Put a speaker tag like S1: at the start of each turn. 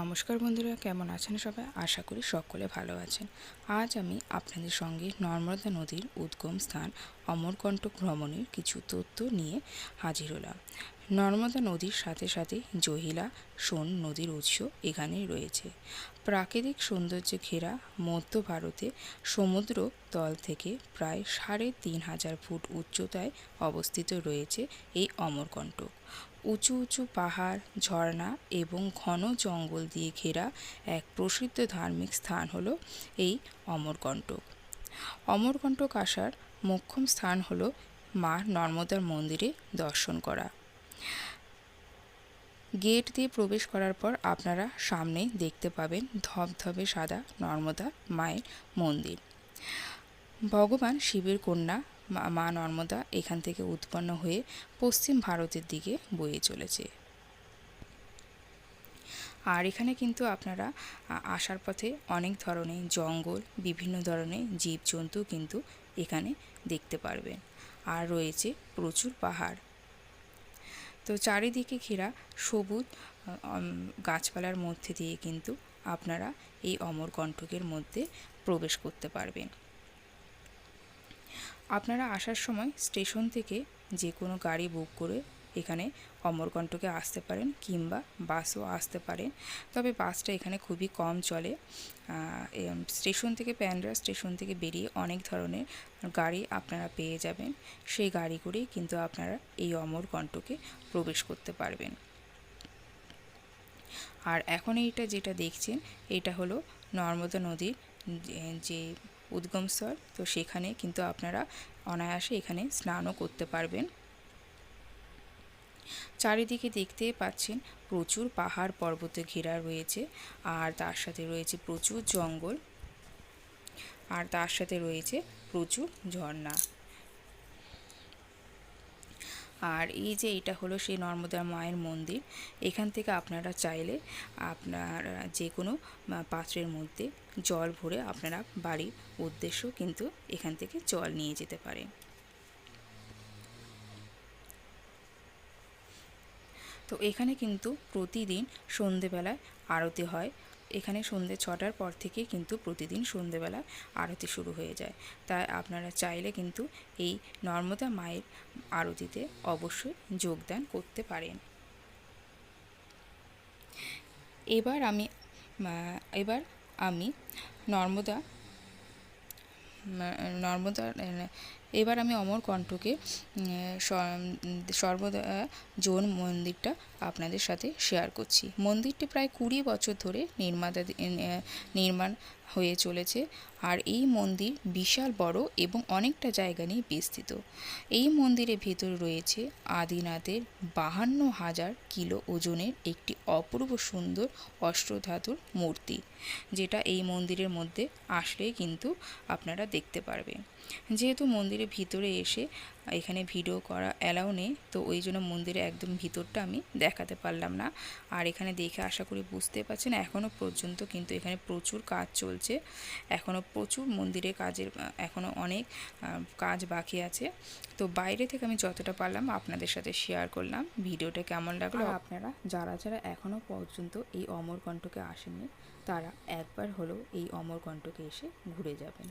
S1: নমস্কার বন্ধুরা, কেমন আছেন সবাই? আশা করি সকলে ভালো আছেন। আজ আমি আপনাদের সঙ্গে নর্মদা নদীর উদ্গম স্থান অমরকণ্টক ভ্রমণের কিছু তথ্য নিয়ে হাজির হলাম। নর্মদা নদীর সাথে সাথে জহিলা সোন নদীর উৎস এখানেই রয়েছে। প্রাকৃতিক সৌন্দর্যে ঘেরা মধ্য ভারতে সমুদ্র তল থেকে প্রায় সাড়ে তিন হাজার ফুট উচ্চতায় অবস্থিত রয়েছে এই অমরকণ্টক উঁচু উঁচু পাহাড়, ঝর্ণা এবং ঘন জঙ্গল দিয়ে ঘেরা এক প্রসিদ্ধ ধার্মিক স্থান হলো এই অমরকণ্টক অমরকণ্টক আসার মোক্ষম স্থান হলো মা নর্মদার মন্দিরে দর্শন করা। গেট দিয়ে প্রবেশ করার পর আপনারা সামনে দেখতে পাবেন ধবধবে সাদা নর্মদা মায়ের মন্দির। ভগবান শিবের কন্যা মা নর্মদা এখান থেকে উৎপন্ন হয়ে পশ্চিম ভারতের দিকে বয়ে চলেছে। আর এখানে কিন্তু আপনারা আসার পথে অনেক ধরনের জঙ্গল, বিভিন্ন ধরনের জীবজন্তু কিন্তু এখানে দেখতে পারবেন। আর রয়েছে প্রচুর পাহাড়। তো চারিদিকে ঘেরা সবুজ গাছপালার মধ্যে দিয়ে কিন্তু আপনারা এই অমরকণ্টকের মধ্যে প্রবেশ করতে পারবেন। আপনারা আসার সময় স্টেশন থেকে যে কোনো গাড়ি বুক করে এখানে অমরকণ্টকে আসতে পারেন কিংবা বাসও আসতে পারেন। তবে বাসটা এখানে খুবই কম চলে। স্টেশন থেকে প্যান্ড্রা স্টেশন থেকে বেরিয়ে অনেক ধরনের গাড়ি আপনারা পেয়ে যাবেন। সেই গাড়ি করেই কিন্তু আপনারা এই অমরকণ্টকে প্রবেশ করতে পারবেন। আর এখন এইটা যেটা দেখছেন, এটা হলো নর্মদা নদীর যে উদ্গমস্থল তো সেখানে কিন্তু আপনারা অনায়াসে এখানে স্নানও করতে পারবেন। চারিদিকে দেখতে পাচ্ছেন প্রচুর পাহাড় পর্বতে ঘেরা রয়েছে, আর তার সাথে রয়েছে প্রচুর জঙ্গল, আর তার সাথে রয়েছে প্রচুর ঝর্ণা। আর এই যে এটা হলো সেই নর্মদা মায়ের মন্দির, এখান থেকে আপনারা চাইলে আপনার যে কোনো পাত্রের মধ্যে জল ভরে আপনারা বাড়ির উদ্দেশ্য কিন্তু এখান থেকে জল নিয়ে যেতে পারেন। তো এখানে কিন্তু প্রতিদিন সন্ধেবেলায় আরতি হয়। এখানে সন্ধ্যে ছটার পর থেকে কিন্তু প্রতিদিন সন্ধেবেলা আরতি শুরু হয়ে যায়। তাই আপনারা চাইলে কিন্তু এই নর্মদা মায়ের আরতিতে অবশ্যই যোগদান করতে পারেন। এবার আমি এবার আমি নর্মদা নর্মদা এবার আমি অমর কণ্ঠকে সর্বদা জোন মন্দিরটা আপনাদের সাথে শেয়ার করছি। মন্দিরটি প্রায় কুড়ি বছর ধরে নির্মাতা নির্মাণ হয়ে চলেছে। আর এই মন্দির বিশাল, বড় এবং অনেকটা জায়গা নিয়ে বিস্তৃত। এই মন্দিরের ভেতর রয়েছে আদিনাথের বাহান্ন হাজার কিলো ওজনের একটি অপূর্ব সুন্দর অষ্টধাতুর মূর্তি, যেটা এই মন্দিরের মধ্যে আসলেই কিন্তু আপনারা দেখতে পারবেন। যেহেতু মন্দিরের ভিতরে এসে এখানে ভিডিও করা অ্যালাউ নেই। তো ওই জন্য মন্দিরে একদম ভিতরটা আমি দেখাতে পারলাম না। আর এখানে দেখে আশা করি বুঝতে পারছেন এখনও পর্যন্ত কিন্তু এখানে প্রচুর কাজ চলছে। এখনও প্রচুর মন্দিরে কাজের এখনও অনেক কাজ বাকি আছে। তো বাইরে থেকে আমি যতটা পারলাম আপনাদের সাথে শেয়ার করলাম। ভিডিওটা কেমন লাগল? আপনারা যারা যারা এখনও পর্যন্ত এই অমরকণ্ঠকে আসেননি, তারা একবার হলেও এই অমরকণ্ঠকে এসে ঘুরে যাবেন।